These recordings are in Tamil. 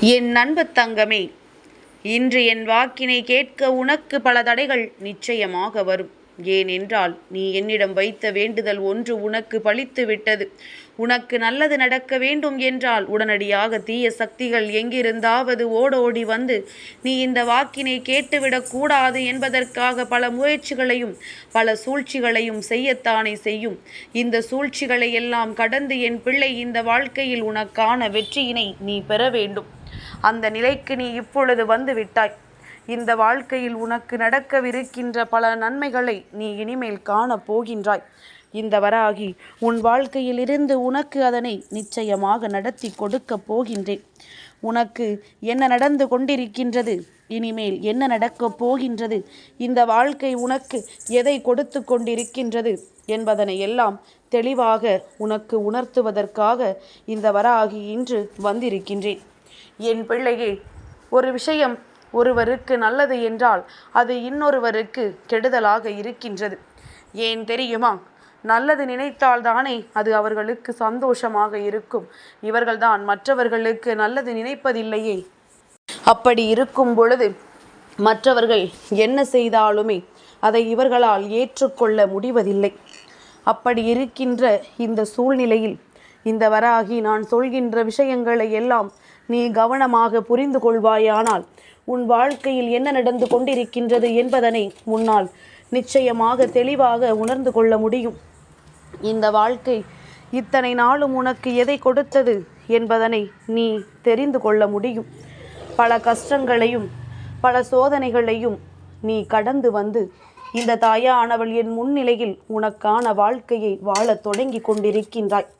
என் அன்பு தங்கமே இன்று என் வாக்கினை கேட்க உனக்கு பல தடைகள் நிச்சயமாக வரும். ஏனென்றால் நீ என்னிடம் வைத்த வேண்டுதல் ஒன்று உனக்கு பலித்து விட்டது உனக்கு நல்லது நடக்க வேண்டும் என்றால் உடனடியாக தீய சக்திகள் எங்கிருந்தாவது ஓடோடி வந்து நீ இந்த வாக்கினை கேட்டுவிடக் கூடாது என்பதற்காக பல முயற்சிகளையும் பல சூழ்ச்சிகளையும் செய்யத்தானே செய்யும். இந்த சூழ்ச்சிகளை எல்லாம் கடந்து என் பிள்ளை இந்த வாழ்க்கையில் உனக்கான வெற்றியினை நீ பெற வேண்டும். அந்த நிலைக்கு நீ இப்பொழுது வந்து விட்டாய். இந்த வாழ்க்கையில் உனக்கு நடக்கவிருக்கின்ற பல நன்மைகளை நீ இனிமேல் காணப் போகின்றாய் இந்த வராகி உன் வாழ்க்கையில் இருந்து உனக்கு அதனை நிச்சயமாக நடத்தி கொடுக்கப் போகின்றேன். உனக்கு என்ன நடந்து கொண்டிருக்கின்றது? இனிமேல் என்ன நடக்கப் போகின்றது? இந்த வாழ்க்கை உனக்கு எதை கொடுத்து கொண்டிருக்கின்றது என்பதனை எல்லாம் தெளிவாக உனக்கு உணர்த்துவதற்காக இந்த வராகி இன்று வந்திருக்கின்றேன். என் பிள்ளையே ஒரு விஷயம் ஒருவருக்கு நல்லது என்றால் அது இன்னொருவருக்கு கெடுதலாக இருக்கின்றது. ஏன் தெரியுமா? நல்லது நினைத்தால்தானே அது அவர்களுக்கு சந்தோஷமாக இருக்கும். இவர்கள்தான் மற்றவர்களுக்கு நல்லது நினைப்பதில்லையே. அப்படி இருக்கும் பொழுது மற்றவர்கள் என்ன செய்தாலுமே அதை இவர்களால் ஏற்றுக்கொள்ள முடிவதில்லை. அப்படி இருக்கின்ற இந்த சூழ்நிலையில் இந்த வராகி நான் சொல்கின்ற விஷயங்களை எல்லாம் நீ கவனமாக புரிந்து கொள்வாயானால் உன் வாழ்க்கையில் என்ன நடந்து கொண்டிருக்கின்றது என்பதனை முன்னால் நிச்சயமாக தெளிவாக உணர்ந்து கொள்ள முடியும். இந்த வாழ்க்கை இத்தனை நாளும் உனக்கு எதை கொடுத்தது என்பதனை நீ தெரிந்து கொள்ள முடியும். பல கஷ்டங்களையும் பல சோதனைகளையும் நீ கடந்து வந்து இந்த தாயானவள் என் முன்னிலையில் உனக்கான வாழ்க்கையை வாழத் தொடங்கி கொண்டிருக்கின்றாய்.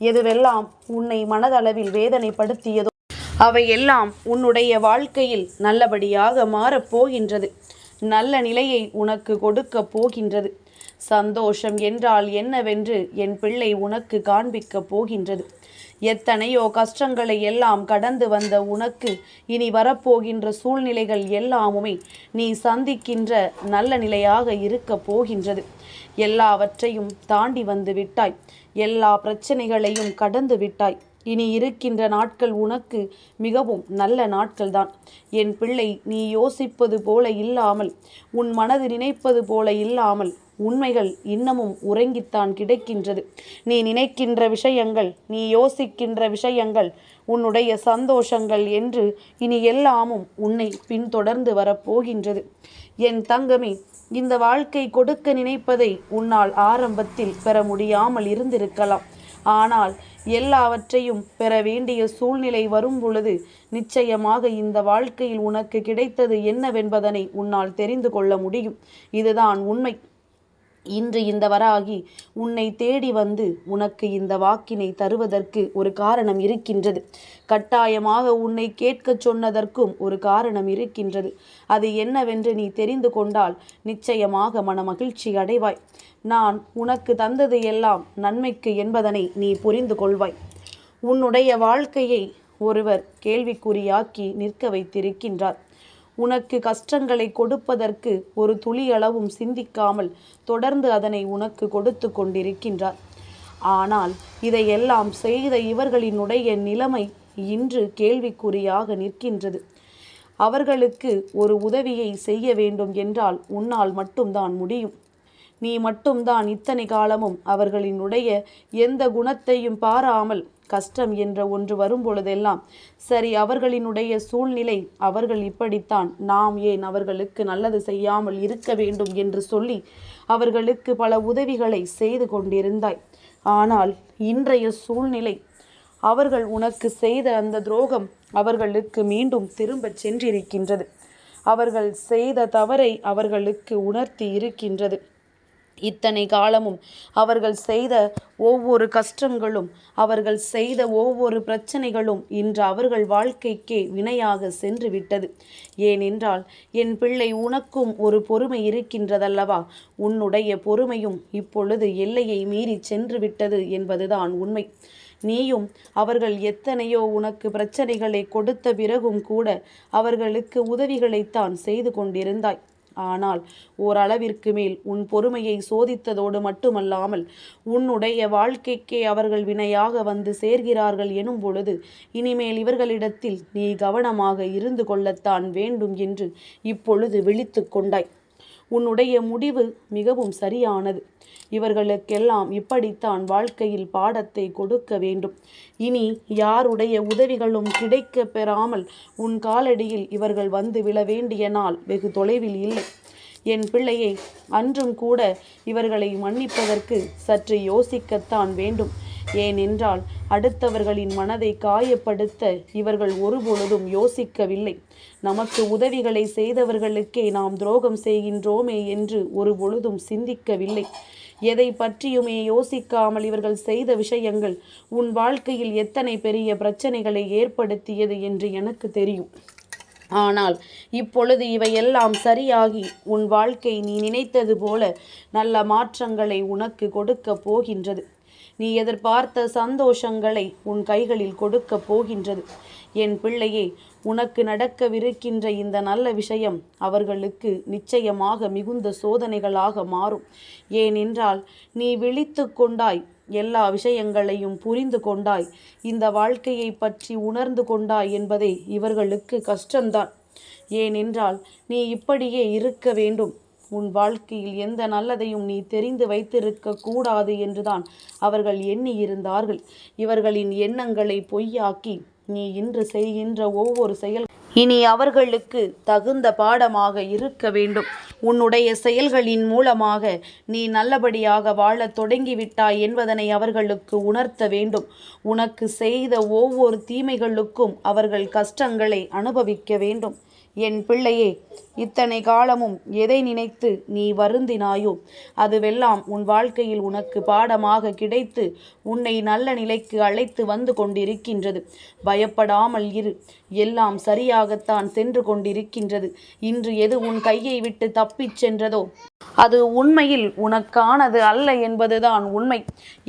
எதுவெல்லாம் உன்னை மனதளவில் வேதனைப்படுத்தியதோ அவையெல்லாம் உன்னுடைய வாழ்க்கையில் நல்லபடியாக மாறப்போகின்றது நல்ல நிலையை உனக்கு கொடுக்கப் போகின்றது. சந்தோஷம் என்றால் என்னவென்று என் பிள்ளை உனக்கு காண்பிக்கப் போகின்றது. எத்தனையோ கஷ்டங்களை எல்லாம் கடந்து வந்த உனக்கு இனி வரப்போகின்ற சூழ்நிலைகள் எல்லாமுமே நீ சந்திக்கின்ற நல்ல நிலையாக இருக்கப் போகின்றது. எல்லாவற்றையும் தாண்டி வந்து விட்டாய். எல்லா பிரச்சனைகளையும் கடந்து விட்டாய். இனி இருக்கின்ற நாட்கள் உனக்கு மிகவும் நல்ல நாட்கள்தான். என் பிள்ளை நீ யோசிப்பது போல இல்லாமல் உன் மனது நினைப்பது போல இல்லாமல் உண்மைகள் இன்னமும் உறங்கித்தான் கிடைக்கின்றது. நீ நினைக்கின்ற விஷயங்கள் நீ யோசிக்கின்ற விஷயங்கள் உன்னுடைய சந்தோஷங்கள் என்று இனி எல்லாமும் உன்னை பின்தொடர்ந்து வரப்போகின்றது. என் தங்கமே இந்த வாழ்க்கை கொடுக்க நினைப்பதை உன்னால் ஆரம்பத்தில் பெற முடியாமல் இருந்திருக்கலாம். ஆனால் எல்லாவற்றையும் பெற வேண்டிய சூழ்நிலை வரும் பொழுது நிச்சயமாக இந்த வாழ்க்கையில் உனக்கு கிடைத்தது என்னவென்பதனை உன்னால் தெரிந்து கொள்ள முடியும். இதுதான் உண்மை. இன்று இந்த வராகி உன்னை தேடி வந்து உனக்கு இந்த வாக்கினை தருவதற்கு ஒரு காரணம் இருக்கின்றது. கட்டாயமாக உன்னை கேட்கச் சொன்னதற்கும் ஒரு காரணம் இருக்கின்றது. அது என்னவென்று நீ தெரிந்து கொண்டால் நிச்சயமாக மனமகிழ்ச்சி அடைவாய். நான் உனக்கு தந்தது எல்லாம் நன்மைக்கு என்பதனை நீ புரிந்து கொள்வாய். உன்னுடைய வாழ்க்கையை ஒருவர் கேள்விக்குறியாக்கி நிற்க வைத்திருக்கின்றார். உனக்கு கஷ்டங்களை கொடுப்பதற்கு ஒரு துளியளவும் சிந்திக்காமல் தொடர்ந்து அதனை உனக்கு கொடுத்து கொண்டிருக்கின்றார். ஆனால் இதையெல்லாம் செய்த இவர்களினுடைய நிலைமை இன்று கேள்விக்குறியாக நிற்கின்றது. அவர்களுக்கு ஒரு உதவியை செய்ய வேண்டும் என்றால் உன்னால் மட்டும்தான் முடியும். நீ மட்டும்தான் இத்தனை காலமும் அவர்களினுடைய எந்த குணத்தையும் பாராமல் கஷ்டம் என்ற ஒன்று வரும்பொழுதெல்லாம் சரி அவர்களினுடைய சூழ்நிலை அவர்கள் இப்படித்தான் நாம் ஏன் அவர்களுக்கு நல்லது செய்யாமல் இருக்க வேண்டும் என்று சொல்லி அவர்களுக்கு பல உதவிகளை செய்து கொண்டிருந்தாய். ஆனால் இன்றைய சூழ்நிலை அவர்கள் உனக்கு செய்த அந்த துரோகம் அவர்களுக்கு மீண்டும் திரும்பச் சென்றிருக்கின்றது. அவர்கள் செய்த தவறை அவர்களுக்கு உணர்த்தி இருக்கின்றது. இத்தனை காலமும் அவர்கள் செய்த ஒவ்வொரு கஷ்டங்களும் அவர்கள் செய்த ஒவ்வொரு பிரச்சனைகளும் இன்று அவர்கள் வாழ்க்கைக்கே வினையாக சென்று விட்டது. ஏனென்றால் என் பிள்ளை உனக்கும் ஒரு பொறுமை இருக்கின்றதல்லவா? உன்னுடைய பொறுமையும் இப்பொழுது எல்லையை மீறி சென்று விட்டது என்பதுதான் உண்மை. நீயும் அவர்கள் எத்தனையோ உனக்கு பிரச்சனைகளை கொடுத்த பிறகும் கூட அவர்களுக்கு உதவிகளைத்தான் செய்து கொண்டிருந்தாய். ஆனால் ஓரளவிற்கு மேல் உன் பொறுமையை சோதித்ததோடு மட்டுமல்லாமல் உன்னுடைய வாழ்க்கைக்கே அவர்கள் வினையாக வந்து சேர்கிறார்கள் எனும் பொழுது இனிமேல் இவர்களிடத்தில் நீ கவனமாக இருந்து கொள்ளத்தான் வேண்டும் என்று இப்பொழுது விழித்து கொண்டாய். உன்னுடைய முடிவு மிகவும் சரியானது. இவர்களுக்கெல்லாம் இப்படித்தான் வாழ்க்கையில் பாடத்தை கொடுக்க வேண்டும். இனி யாருடைய உதவிகளும் கிடைக்க பெறாமல் உன் காலடியில் இவர்கள் வந்து விழ வேண்டிய நாள் வெகு தொலைவில் இல்லை. என் பிள்ளையை அன்றும் கூட இவர்களை மன்னிப்பதற்கு சற்று யோசிக்கத்தான் வேண்டும். ஏனென்றால் அடுத்தவர்களின் மனதை காயப்படுத்த இவர்கள் ஒருபொழுதும் யோசிக்கவில்லை. நமக்கு உதவிகளை செய்தவர்களுக்கே நாம் துரோகம் செய்கின்றோமே என்று ஒரு பொழுதும் சிந்திக்கவில்லை. எதை பற்றியுமே யோசிக்காமல் இவர்கள் செய்த விஷயங்கள் உன் வாழ்க்கையில் எத்தனை பெரிய பிரச்சனைகளை ஏற்படுத்தியது என்று எனக்கு தெரியும். ஆனால் இப்பொழுது இவையெல்லாம் சரியாகி உன் வாழ்க்கை நீ நினைத்தது போல நல்ல மாற்றங்களை உனக்கு கொடுக்கப் போகின்றது. நீ எதிர்பார்த்த சந்தோஷங்களை உன் கைகளில் கொடுக்கப் போகின்றது. என் பிள்ளையே உனக்கு நடக்கவிருக்கின்ற இந்த நல்ல விஷயம் அவர்களுக்கு நிச்சயமாக மிகுந்த சோதனைகளாக மாறும். ஏனென்றால் நீ விழித்து கொண்டாய் எல்லா விஷயங்களையும் புரிந்து கொண்டாய் இந்த வாழ்க்கையை பற்றி உணர்ந்து கொண்டாய் என்பதே இவர்களுக்கு கஷ்டம்தான். ஏனென்றால் நீ இப்படியே இருக்க வேண்டும். உன் வாழ்க்கையில் எந்த நல்லதையும் நீ தெரிந்து வைத்திருக்க கூடாது என்றுதான் அவர்கள் எண்ணியிருந்தார்கள். இவர்களின் எண்ணங்களை பொய்யாக்கி நீ இன்று செய்கின்ற ஒவ்வொரு செயல் இனி அவர்களுக்கு தகுந்த பாடமாக இருக்க வேண்டும். உன்னுடைய செயல்களின் மூலமாக நீ நல்லபடியாக வாழத் தொடங்கிவிட்டாய் என்பதனை அவர்களுக்கு உணர்த்த வேண்டும். உனக்கு செய்த ஒவ்வொரு தீமைகளுக்கும் அவர்கள் கஷ்டங்களை அனுபவிக்க வேண்டும். என் பிள்ளையே இத்தனை காலமும் எதை நினைத்து நீ வருந்தினாயோ அதுவெல்லாம் உன் வாழ்க்கையில் உனக்கு பாடமாக கிடைத்து உன்னை நல்ல நிலைக்கு அழைத்து வந்து கொண்டிருக்கின்றது. பயப்படாமல் இரு. எல்லாம் சரியாகத்தான் சென்று கொண்டிருக்கின்றது. இன்று எது உன் கையை விட்டு தப்பிச் சென்றதோ அது உண்மையில் உனக்கானது அல்ல என்பதுதான் உண்மை.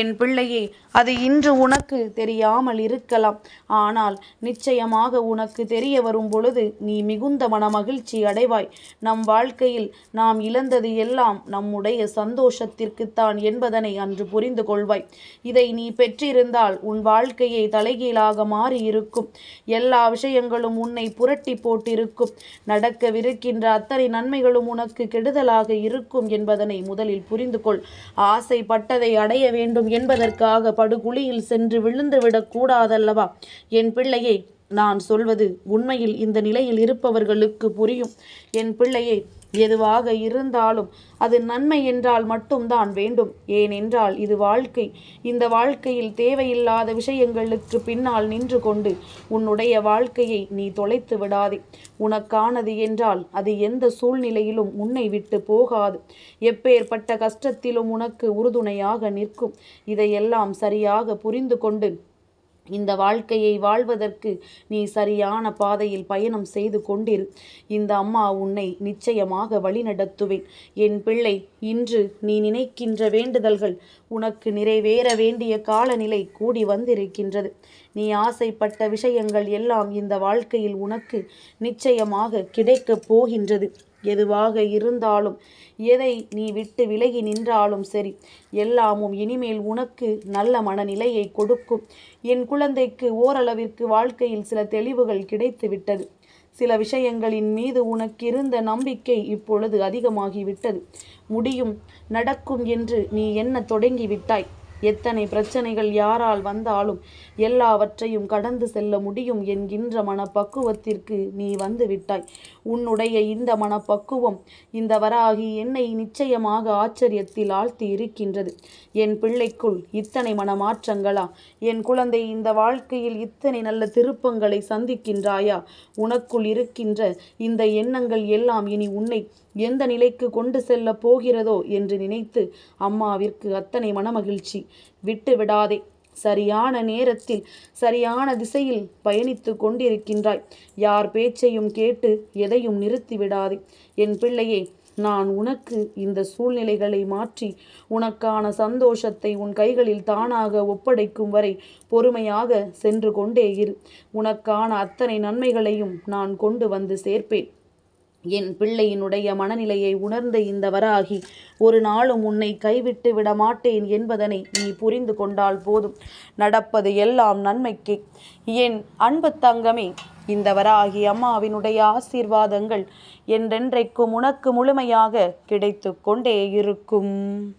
என் பிள்ளையே அது இன்று உனக்கு தெரியாமல் இருக்கலாம். ஆனால் நிச்சயமாக உனக்கு தெரிய வரும் பொழுது நீ மிகுந்த மன மகிழ்ச்சி அடைவாய் நம் வாழ்க்கையில் நாம் இழந்தது எல்லாம் நம்முடைய சந்தோஷத்திற்குத்தான் என்பதனை அன்று புரிந்து கொள்வாய். இதை நீ பெற்றிருந்தால் உன் வாழ்க்கையை தலைகீழாக மாறி இருக்கும் எல்லா விஷயங்களும் உன்னை புரட்டி போட்டிருக்கும். நடக்கவிருக்கின்ற அத்தனை நன்மைகளும் உனக்கு கெடுதலாக இருக்கும் என்பதனை முதலில் புரிந்து கொள். ஆசைப்பட்டதை அடைய வேண்டும் என்பதற்காக படுகுழியில் சென்று விழுந்துவிடக் கூடாதல்லவா? என் பிள்ளையே நான் சொல்வது உண்மையில் இந்த நிலையில் இருப்பவர்களுக்கு புரியும். என் பிள்ளையை எதுவாக இருந்தாலும் அது நன்மை என்றால் மட்டும்தான் வேண்டும். ஏனென்றால் இது வாழ்க்கை. இந்த வாழ்க்கையில் தேவையில்லாத விஷயங்களுக்கு பின்னால் நின்று கொண்டு உன்னுடைய வாழ்க்கையை நீ தொலைத்து விடாதே. உனக்கானது என்றால் அது எந்த சூழ்நிலையிலும் உன்னை விட்டு போகாது. எப்பேற்பட்ட கஷ்டத்திலும் உனக்கு உறுதுணையாக நிற்கும். இதையெல்லாம் சரியாக புரிந்து கொண்டு இந்த வாழ்க்கையை வாழ்வதற்கு நீ சரியான பாதையில் பயணம் செய்து கொண்டிரு. இந்த அம்மா உன்னை நிச்சயமாக வழிநடத்துவேன். என் பிள்ளை இன்று நீ நினைக்கின்ற வேண்டுதல்கள் உனக்கு நிறைவேற வேண்டிய காலநிலை கூடி வந்திருக்கின்றது. நீ ஆசைப்பட்ட விஷயங்கள் எல்லாம் இந்த வாழ்க்கையில் உனக்கு நிச்சயமாக கிடைக்கப் போகின்றது. எதுவாக இருந்தாலும் எதை நீ விட்டு விலகி நின்றாலும் சரி எல்லாமும் இனிமேல் உனக்கு நல்ல மனநிலையை கொடுக்கும். என் குழந்தைக்கு ஓரளவிற்கு வாழ்க்கையில் சில தெளிவுகள் கிடைத்துவிட்டது சில விஷயங்களின் மீது உனக்கு இருந்த நம்பிக்கை இப்பொழுது அதிகமாகிவிட்டது. முடியும் நடக்கும் என்று நீ என்ன தொடங்கிவிட்டாய். எத்தனை பிரச்சனைகள் யாரால் வந்தாலும் எல்லாவற்றையும் கடந்து செல்ல முடியும் என்கின்ற மனப்பக்குவத்திற்கு நீ வந்து விட்டாய். உன்னுடைய இந்த மனப்பக்குவம் இந்த வராகி என்னை நிச்சயமாக ஆச்சரியத்தில் ஆழ்த்தி இருக்கின்றது. என் பிள்ளைக்குள் இத்தனை மனமாற்றங்களா? என் குழந்தை இந்த வாழ்க்கையில் இத்தனை நல்ல திருப்பங்களை சந்திக்கின்றாயா? உனக்குள் இருக்கின்ற இந்த எண்ணங்கள் எல்லாம் இனி உன்னை எந்த நிலைக்கு கொண்டு செல்ல போகிறதோ என்று நினைத்து அம்மாவிற்கு அத்தனை மனமகிழ்ச்சி. விட்டு விடாதே. சரியான நேரத்தில் சரியான திசையில் பயணித்து கொண்டிருக்கின்றாய். யார் பேச்சையும் கேட்டு எதையும் நிறுத்தி விடாதே. என் பிள்ளையே நான் உனக்கு இந்த சூழ்நிலைகளை மாற்றி உனக்கான சந்தோஷத்தை உன் கைகளில் தானாக ஒப்படைக்கும் வரை பொறுமையாக சென்று கொண்டே இரு. உனக்கான அத்தனை நன்மைகளையும் நான் கொண்டு வந்து சேர்ப்பேன். என் பிள்ளையினுடைய மனநிலையை உணர்ந்த இந்த வராகி ஒரு நாளும் உன்னை கைவிட்டு விட மாட்டேன் என்பதனை நீ புரிந்து கொண்டால் போதும். நடப்பது எல்லாம் நன்மைக்கே. என் அன்பு தங்கமே இந்த வராகி அம்மாவினுடைய ஆசீர்வாதங்கள் என்றென்றைக்கும் உனக்கு முழுமையாக கிடைத்து கொண்டே இருக்கும்.